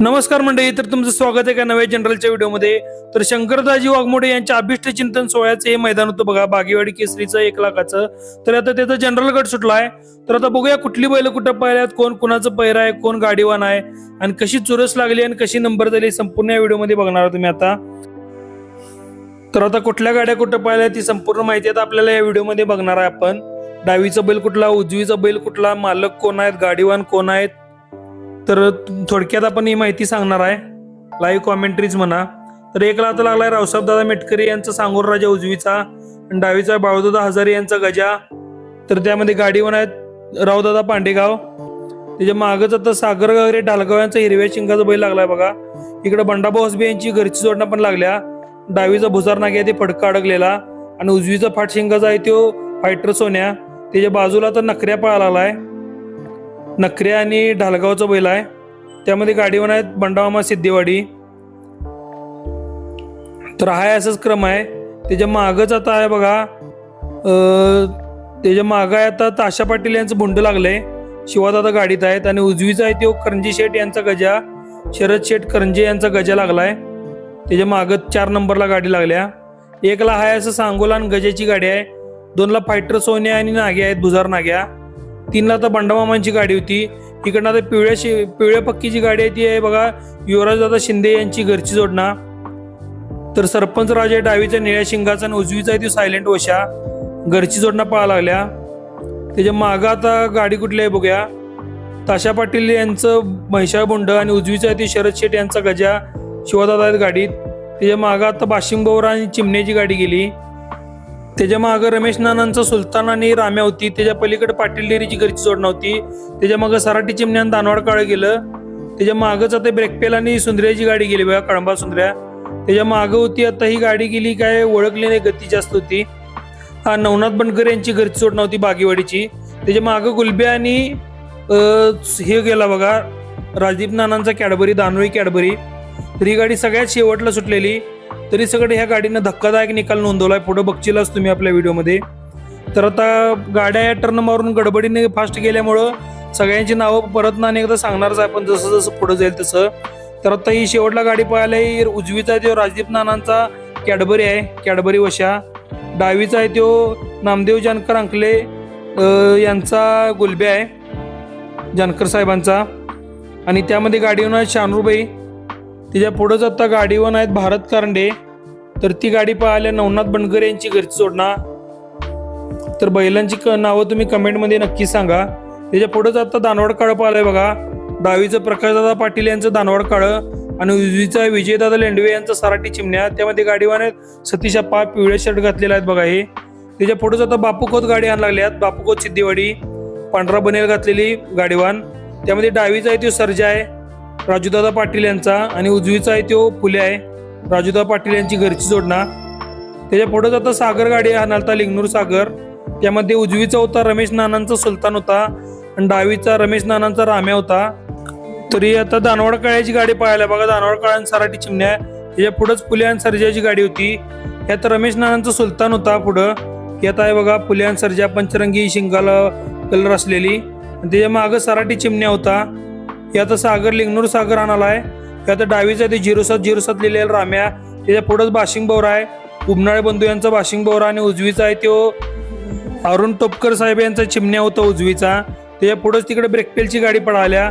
नमस्कार मंडळी तर तुमचं स्वागत आहे का नव्या जनरलच्या व्हिडिओमध्ये. तर शंकरदाजी वाघमोडे यांच्या अभिष्ट चिंतन सोहळ्याचं हे मैदान होतं बघा बागेवाडी केसरीचं एक लाखाचं. तर आता त्याचा जनरल गट सुटला आहे तर आता बघूया कुठली बैल कुठं पाहिल्यात कोण कुणाचं पैर आहे कोण गाडीवान आहे आणि कशी चुरस लागली आणि कशी नंबर झाली संपूर्ण या व्हिडिओमध्ये बघणार तुम्ही आता. तर आता कुठल्या गाड्या कुठं पाहिल्या ती संपूर्ण माहिती आता आपल्याला या व्हिडिओमध्ये बघणार आहे आपण. डावीचा बैल कुठला उजवीचा बैल कुठला मालक कोण आहेत गाडीवान कोण आहेत तर थोडक्यात आपण ही माहिती सांगणार आहे. लाईव्ह कॉमेंट्रीज म्हणा. तर एक लात लागलाय रावसाहेब दादा मेटकरी यांचा सांगोर राजा उजवीचा आणि डावीचा बाळूदादा हजारे यांचा गजा. तर त्यामध्ये गाडीवन आहेत. रावदादा पांडेगाव. त्याच्या मागच आता सागर वगैरे डालगाव यांचा हिरव्या शिंगाचा बैल लागलाय बघा. इकडे बंडाबा हसबे यांची घरची जोडणं पण लागल्या. डावीचा भुजार नागे ते फडका अडकलेला. आणि उजवीचा फाट शिंगाचा आहे तो फायटर सोन्या. त्याच्या बाजूला तर नखऱ्या पळा लागलाय. नखरे आणि ढालगावचा बैल आहे. त्यामध्ये गाडीवर आहेत बंडावामा सिद्धेवाडी. तर हा असाच क्रम आहे. त्याच्या मागच आता आहे बघा त्याच्या माग आहे आता ताशा पाटील यांचं भुंड लागलंय. शिवादादा गाडीत आहेत आणि उजवीचा आहे तो करंजी शेठ यांचा गजा. शरद शेठ करंजे यांचा गजा लागलाय. त्याच्या मागं चार नंबरला गाडी लागल्या. एकला हाय असं सांगोला आणि गजेची गाडी आहे. दोनला फायटर सोन्या आणि नाग्या आहेत भुजार नाग्या. तीनला आता बंडामामांची गाडी होती. इकडनं आता पिवळ्या पिवळ्या पक्कीची गाडी आहे ती आहे बघा युवराजदादा शिंदे यांची घरची जोडणा. तर सरपंच राजे डावीचा निळ्या शिंगाचा आणि उजवीचा आहे ती सायलेंट वशा. घरची जोडणा पाहा लागल्या. त्याच्या मागं आता गाडी कुठली आहे बघूया. ताशा पाटील यांचं महिषा बोंड आणि उजवीचा आहे ती शरद शेठ यांचा गजा. शिवदादा आहेत गाडीत. त्याच्या मागं आता बाशिंग बोवरा आणि चिमण्याची गाडी गेली. त्याच्या मागं रमेश नानांचा सुलतान आणि राम्या होती. त्याच्या पलीकडे पाटील डेरीची घरची जोड नव्हती. त्याच्या मागं सराटी चिमण्यान दानवाड काळ गेलं. त्याच्या मागच आता ब्रेकपेल आणि सुंदऱ्याची गाडी गेली बघा कळंबा सुंदऱ्या. त्याच्या मागं होती आता ही गाडी गेली काय ओळखली नाही गती जास्त होती. हा नवनाथ बनकर यांची घरची जोड नव्हती बागेवाडीची. त्याच्या मागं गुलब्या आणि हे गेला बघा राजदीप नानांचा कॅडबरी दानोळी कॅडबरी. तर ही गाडी सगळ्यात शेवटला सुटलेली. तरी सगळं ह्या गाडीनं धक्कादायक निकाल नोंदवलाय. पुढे बघशीलच तुम्ही आपल्या व्हिडिओमध्ये. तर आता गाड्या या टर्न मारून गडबडीने फास्ट गेल्यामुळं सगळ्यांची नावं परत ना एकदा सांगणारच आहे पण जसं जसं पुढे जाईल तसं. तर आता ही शेवटला गाडी पाहायला ही उजवीचा आहे तो राजदीप नानांचा. कॅडबरी आहे कॅडबरी वशा. डावीचा आहे तो नामदेव जानकर अंकले यांचा गुलबे आहे जानकर साहेबांचा. आणि त्यामध्ये गाडीवर आहे शानूरबाई. तिच्या पुढंच आता गाडीवर आहेत भारत कारंडे. तर ती गाडी पाहिल्या नवनाथ बनकर यांची घरची जोडणा तर बैलांची क- नावं तुम्ही कमेंटमध्ये नक्की सांगा. त्याच्या पुढंच आता दानवड काळं पाहिलंय बघा. डावीचं प्रकाशदादा पाटील यांचं दानवड काळं आणि उजवीचा आहे विजयदादा लेंडवे यांचं सराटी चिमण्या. त्यामध्ये गाडीवान आहेत सतीश अप्पा पिवळे शर्ट घातलेला आहेत बघा हे. त्याच्या पुढेच आता बापूकोत गाडी आण लागल्यात. बापूकोत सिद्धीवाडी पांढरा बनेल घातलेली गाडीवान. त्यामध्ये डावीचा आहे तो सर्जा आहे. राजूदादा पाटील यांचा आणि उजवीचा आहे तो फुले आहे. राजूदा पाटील यांची घरची जोडणा. त्याच्या पुढे आता सागर गाडी आणालता लिंगनूर सागर. त्यामध्ये उजवीचा होता रमेश नानांचा सुलतान होता आणि डावीचा रमेश नानांचा राम्या होता. तरी आता दानवाड काळ्याची गाडी पाहायला बघा. दानवाड काळ्या आणि चिमण्या त्याच्या पुढेच फुले आणि सर्जाची गाडी होती. यात रमेश नानांचा सुलतान होता पुढं. यात आहे बघा फुले आणि सर्जा पंचरंगी शिंगाला कलर असलेली. आणि त्याच्या मागं सराठी चिमण्या होता. यात सागर लिंगनूर सागर आणाला आहे. यात डावीचा ते झिरो सात झिरो सात लिहिलेला राम्या. त्याच्या पुढंच बाशिंग बोरा आहे. उबनाळे बंधू यांचा बाशिंग बोरा आणि उजवीचा आहे तो अरुण टोपकर साहेब यांचा चिमण्या होता उजवीचा. त्याच्या पुढंच तिकडे ब्रेकपेलची गाडी पळाल्या.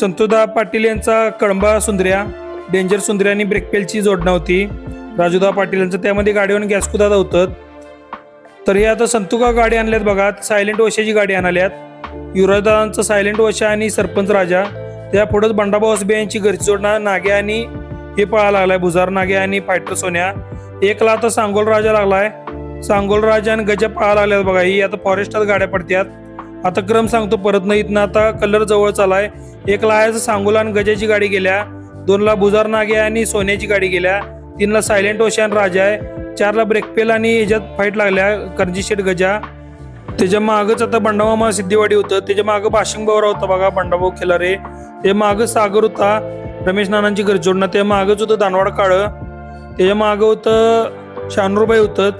संतोदा पाटील यांचा कळंबा सुंदर्या डेंजर सुंदर्या आणि ब्रेकपेलची जोडणं होती राजूदा पाटील यांचं त्यामध्ये गाडीवर गॅसकुदादा होतं. तर हे आता संतुका गाडी आणल्यात बघा. सायलेंट वशाची गाडी आणल्यात. युवराजदादांचं सायलेंट वशा आणि सरपंच राजा त्या पुढंच बंडाभाऊ हसबे यांची घरची नागे आणि हे पळा लागलाय भुजार नागे आणि फायटर सोन्या. एकला आता सांगोल राजा लागलाय. सांगोल राजा आणि गजा पळा लागल्यात बघा ही आता फॉरेस्टात गाड्या पडत्यात. आता क्रम सांगतो परत नाही इथनं आता कलर जवळ चालाय. एक आहे सांगोला आणि गजाची गाडी गेल्या दोनला बुजार नागे आणि सोन्याची गाडी गेल्या तीनला सायलेंट ओशान राजा आहे. चारला ब्रेकपेल आणि याच्यात फाईट लागल्या करंजी गजा. त्याच्या मागच आता बंडामामा सिद्धीवाडी होतं. त्याच्या मागं बाशिंग बावरा होता बघा बंडाभाऊ खेलारे. त्याच्या मागं सागर होता रमेश नानांची घर जोडणं. त्या मागच होतं दानवाड काळं. त्याच्या मागं होतं शानूरबाई होतं.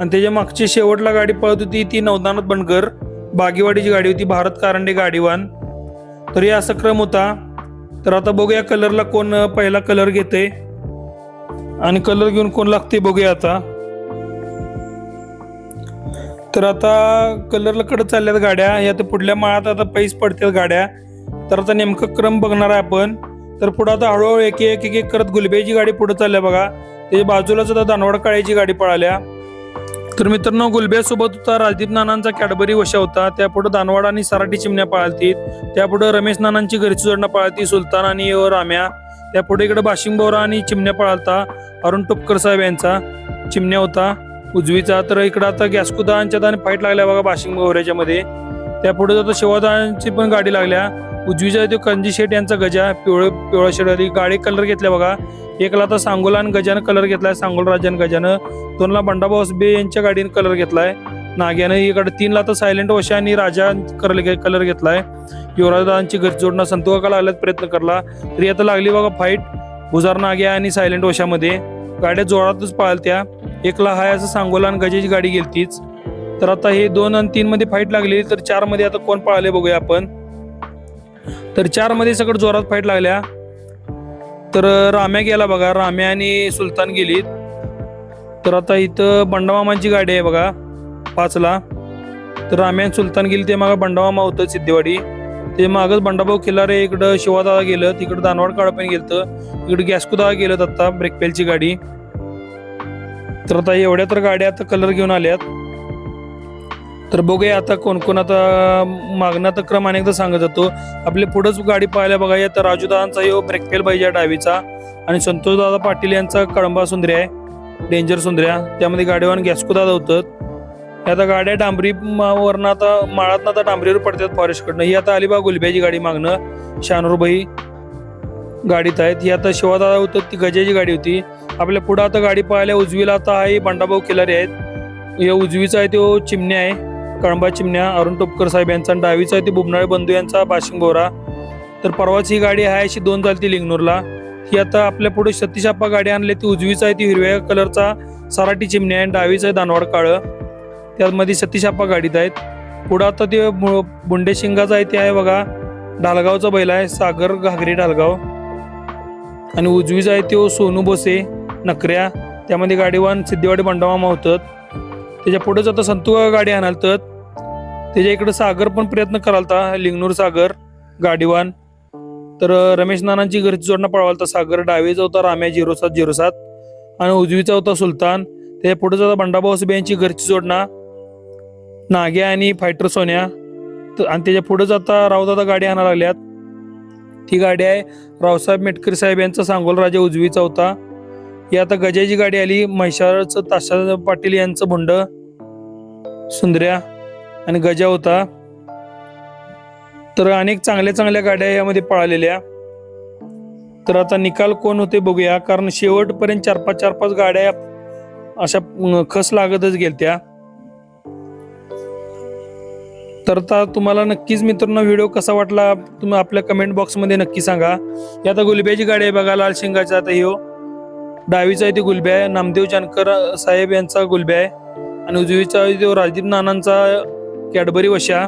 आणि त्याच्या मागची शेवटला गाडी पळत होती ती नवदानत बनकर. बागेवाडीची गाडी होती भारत कारंडे गाडीवान. तर हे असा क्रम होता. तर आता बघूया कलरला कोण पहिला कलर घेते आणि कलर घेऊन कोण लागते बघूया आता. तर आता कलरला कडे चालल्यात गाड्या. या तर पुढल्या माळात आता पैस पडतात गाड्या. तर आता नेमकं क्रम बघणार आहे आपण. तर पुढं आता हळूहळू एक एक एक एक करत गुलब्याची गाडी पुढे चालल्या बघा. त्याच्या बाजूलाच आता दानवड काळ्याची गाडी पळाल्या. तर मित्रांनो गुलब्यासोबत होता राजदीप नानांचा कॅडबरी वशा होता. त्यापुढे दानवाड आणि सराठी चिमण्या पाळतील त्यापुढे रमेश नानांची घरची जोडणं पाळती सुलतान आणि अ, राम्या. त्यापुढे इकडे बाशिंग बोरा आणि चिमण्या पाळता अरुण टोपकर साहेब यांचा चिमण्या होता. उजवीचा तर इकडं आता गॅसकुदांच्यात आणि फाईट लागल्या बघा बाशिंग गोऱ्याच्यामध्ये मध्ये. त्यापुढे जाता शिवादांची पण गाडी लागल्या. उजवीचा तो कंजी शेट यांचा गजा पिवळ पिवळा शेट आली गाडी कलर घेतल्या बघा. एकला आता सांगोला आणि गजानं कलर घेतलाय सांगोल राजान गजानं. दोनला बंडाभाऊ बे यांच्या गाडीनं कलर घेतलाय. नाग्यानं इकडे तीनला तर सायलेंट वशा आणि राजा कलर कलर घेतलाय. युवराजांची घर जोडणं संतुकाला आल्यात प्रयत्न करला. तरी आता लागली बघा फाईट भुजार नाग्या आणि सायलेंट वशामध्ये गाड्या जोरातच पळत्या. एकला हाय असं सांगोला आणि गजाची गाडी गेलतीच. तर आता हे दोन आणि तीन मध्ये फाईट लागली तर चारमध्ये आता कोण पळाले बघूया आपण. तर चारमध्ये सगळं जोरात फाईट लागल्या. तर राम्या गेला बघा. राम्या आणि सुलतान गेलीत. तर आता इथं बंडामामांची गाडी आहे बघा पाचला. तर राम्या आणि सुलतान गेली ते मागं बंडामामा होतं सिद्धेवाडी. ते मागच बंडाभाऊ खिल्लारे इकडं शिवादादा गेलं तिकडं दानवाड काळपण गेलं इकडं गॅस्कुदा गेलं आता ब्रेकपेलची गाडी. तर आता एवढ्या तर गाड्या आता कलर घेऊन आल्यात. तर बघूया आता कोण कोण आता मागण्याचा क्रम अनेकदा सांगत जातो. आपले पुढंच गाडी पाहायला बघाया तर राजूदादांचा यो ब्रेकफेल पाहिजे डावीचा. आणि संतोषदादा पाटील यांचा कळंबा सुंदर्या आहे डेंजर सुंदर्या. त्यामध्ये गाडीवान गॅस्को होतं. हे आता गाड्या डांबरी वरनं आता माळात आता डांबरीवर पडतात फॉरेस्टकडनं. ही आता अलिबाग गुलब्याची गाडी मागणं शानूरबाई गाडीत आहेत. ही आता शिवादादा होतं ती गजाची गाडी होती. आपल्या पुढं आता गाडी पाहायला उजवीला आता आहे बंडाभाऊ खिलारी आहेत. या उजवीचा आहे तो चिमण्या आहे कळंबा चिमण्या अरुण टोपकर साहेब यांचा आणि डावीचा आहे ते बुबनाळे बंधू यांचा बाशिंग बोरा. तर परवाच ही गाडी आहे अशी दोन चालती लिंगनूरला. ही आता आपल्या पुढे सतीशाप्पा गाडी आणली ती उजवीचा आहे ती हिरव्या कलरचा सराटी चिमणी आहे आणि डावीचा आहे दानवाड काळं. त्यामध्ये सतीशाप्पा गाडीत आहेत. पुढं आता ते बु- बुंडे शिंगाचा आहे ते आहे बघा ढालगावचा बैल आहे सागर घागरी ढालगाव. आणि उजवीचा आहे तो सोनू बोसे. नकऱ्या त्यामध्ये गाडीवान सिद्धेवाडी बंडामामा होतं. त्याच्या पुढेच आता संतू गाडी आणाल तर. त्याच्या इकडे सागर पण प्रयत्न करालता लिंगनूर सागर गाडीवान. तर रमेश नानांची घरची जोडणं पळवालता सागर डावीचा होता राम्या झिरो सात झिरो सात आणि उजवीचा होता सुलतान. त्याच्या पुढेच आता बंडाभाऊ साहेब यांची घरची जोडणा. नाग्या आणि फायटर सोन्या. तर आणि त्याच्या पुढेच आता रावदादा गाडी आणायला लागल्यात. ती गाडी आहे रावसाहेब मेटकरी साहेब यांचा सांगोल राजा उजवीचा होता. ही आता गजाची गाडी आली. म्हैसाळचं ताशा पाटील यांचं भुंड सुंदऱ्या आणि गजा होता. तर अनेक चांगल्या चांगल्या गाड्या यामध्ये पळालेल्या. तर आता निकाल कोण होते बघूया. कारण शेवटपर्यंत चार पाच चार पाच गाड्या अशा खस लागतच गेलत्या. तर आता तुम्हाला नक्कीच मित्रांनो व्हिडिओ कसा वाटला तुम्ही आपल्या कमेंट बॉक्समध्ये नक्की सांगा. या आता गुलब्याची गाडी आहे बघा लाल शिंगाचा. आता येऊ डावीचा आहे ते गुलबी आहे. नामदेव जानकर साहेब यांचा गुलब्या आहे. आणि उजवीचा आहे तो राजदीप नानांचा कॅडबरी वशा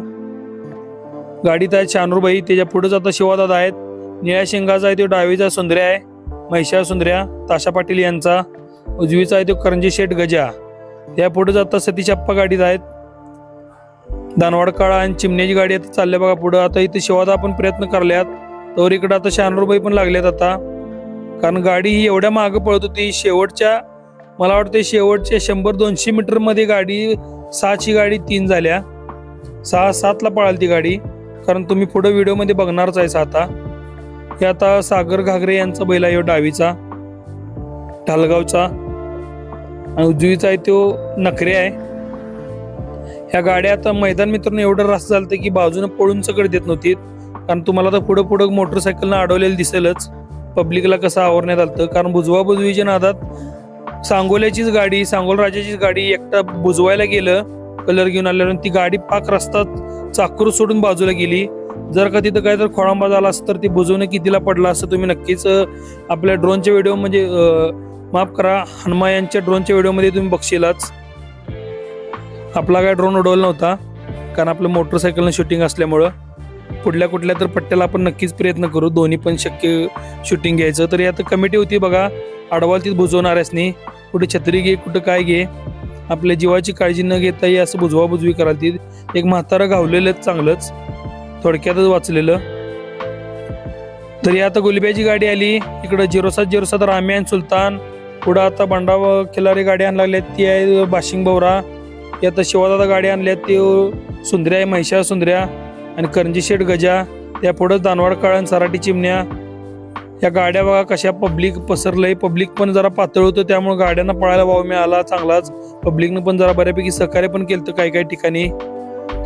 गाडीत आहे शानूरबाई. त्याच्या पुढेच आता शिवादादा आहेत. निळ्या शिंगाचा आहे तो डावीचा सुंदर्या आहे. महिषा सुंदर्या ताशा पाटील यांचा. उजवीचा आहे तो करंजी शेठ गजा. त्या पुढेच आता सतीशप्पा गाडीत आहेत. दानवाड काळा आणि चिमण्याची गाडी आता चालल्या बघा पुढं. आता इथे शिवादा आपण प्रयत्न करल्यात. तर इकडं आता शानूरबाई पण लागल्यात आता. कारण गाडी ही एवढ्या मागं पळत होती. शेवटच्या मला वाटते शेवटच्या शंभर दोनशे मीटरमध्ये गाडी सहाची गाडी तीन झाल्या. सहा सातला पळाल ती गाडी. कारण तुम्ही पुढे व्हिडिओमध्ये बघणारच आहे आता. हे आता सागर घागरे यांचा बैल आहे डावीचा. ढालगावचा. आणि उजवीचा आहे तो नखरे आहे. ह्या गाड्या आता मैदान मित्रांनो एवढं रास्त चालतं की बाजूनं पळून सगळं देत नव्हती कारण तुम्हाला तर पुढं पुढं मोटरसायकलनं अडवलेलं दिसेलच. पब्लिकला कसं आवरण्यात आलं कारण बुजवा बुजवीच्या नादात सांगोल्याचीच गाडी सांगोल राजाचीच गाडी एकटा बुजवायला गेलं कलर घेऊन आल्यावर ती गाडी पाक रस्ता चाकूर सोडून बाजूला गेली. जर का तिथं काय तर खोळांबा झाला असतं तर ती बुजवणं कितीला पडला असं तुम्ही नक्कीच आपल्या ड्रोनच्या व्हिडिओ म्हणजे माफ करा हनुमा यांच्या ड्रोनच्या व्हिडिओमध्ये तुम्ही बघशीलच. आपला काय ड्रोन उडवला नव्हता कारण आपलं मोटरसायकलनं शूटिंग असल्यामुळं. कुठल्या कुठल्या तर पट्ट्याला आपण नक्कीच प्रयत्न करू. दोन्ही पण शक्य शूटिंग घ्यायचं. तर यात कमिटी होती बघा. अडवाल बुजवणार बुजवणाऱ्यासनी कुठे छत्री घे कुठं काय घे. आपल्या जीवाची काळजी न घेता हे असं बुजवा बुजवी ती. एक म्हातारा गावलेलं चांगलंच. थोडक्यातच वाचलेलं. तरी आता गुलब्याची गाडी आली. इकडं झिरो सात झिरो सात राम्या आणि सुलतान. पुढं आता बंडा खिलारी गाडी आणल्या लागल्यात. ती आहे बाशिंग बवरा. ही आता शिवादादा गाडी आणल्यात. ती सुंदऱ्या आहे महिषा सुंदऱ्या आणि करंजीशेठ गजा त्या पुढं दानवाड काळण सराटी चिमण्या या गाड्या बघा कशा पब्लिक पसरलंय. पब्लिक पण जरा पातळ होतं त्यामुळे गाड्यांना पळायला वाव मिळाला चांगलाच. पब्लिकनं पण जरा बऱ्यापैकी सहकार्य पण केलं काही काही ठिकाणी.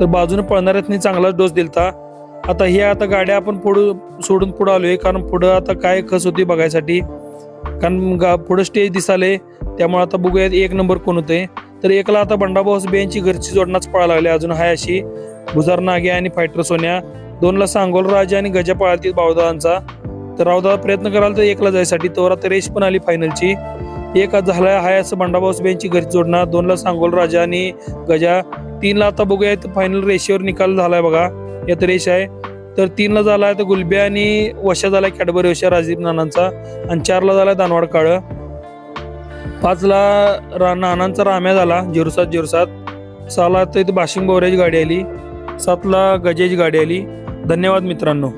तर बाजूने पळणाऱ्यातनी चांगलाच डोस दिलता. आता हे आता गाड्या आपण पुढं सोडून पुढं आलोय कारण पुढं आता काय खस होती बघायसाठी. कारण गा पुढं स्टेज दिसाले त्यामुळे आता बघूयात एक नंबर कोण होते तर एकला आता बंडाबॉस बेंची घरची जोडणाच पळायला लागले अजून हाय अशी. भुजार नागे आणि फायटर सोन्या दोनला सांगोल राजा आणि गजा पळालती बावदादांचा तर रावदादा प्रयत्न कराल तर एकला जायसाठी. तर रेश पण आली फायनलची. एक आज झालाय हाय असं बंडाबॉस बेंची घरी जोडणार. दोनला सांगोल राजा आणि गजा. तीनला आता बघूयात फायनल रेषेवर निकाल झालाय बघा. यात रेष आहे. तर तीनला झालाय तर गुलब्या आणि वशा झालाय कॅडबरी वशा राजीव नानांचा. आणि चारला झालाय दानवाड काळ. पाचला रा नानांचा राम्या झाला झिरो सात झिरो सात. सहाला तर इथं बाशिंग बोऱ्याची गाडी आली. सातला गजेची गाडी आली. धन्यवाद मित्रांनो.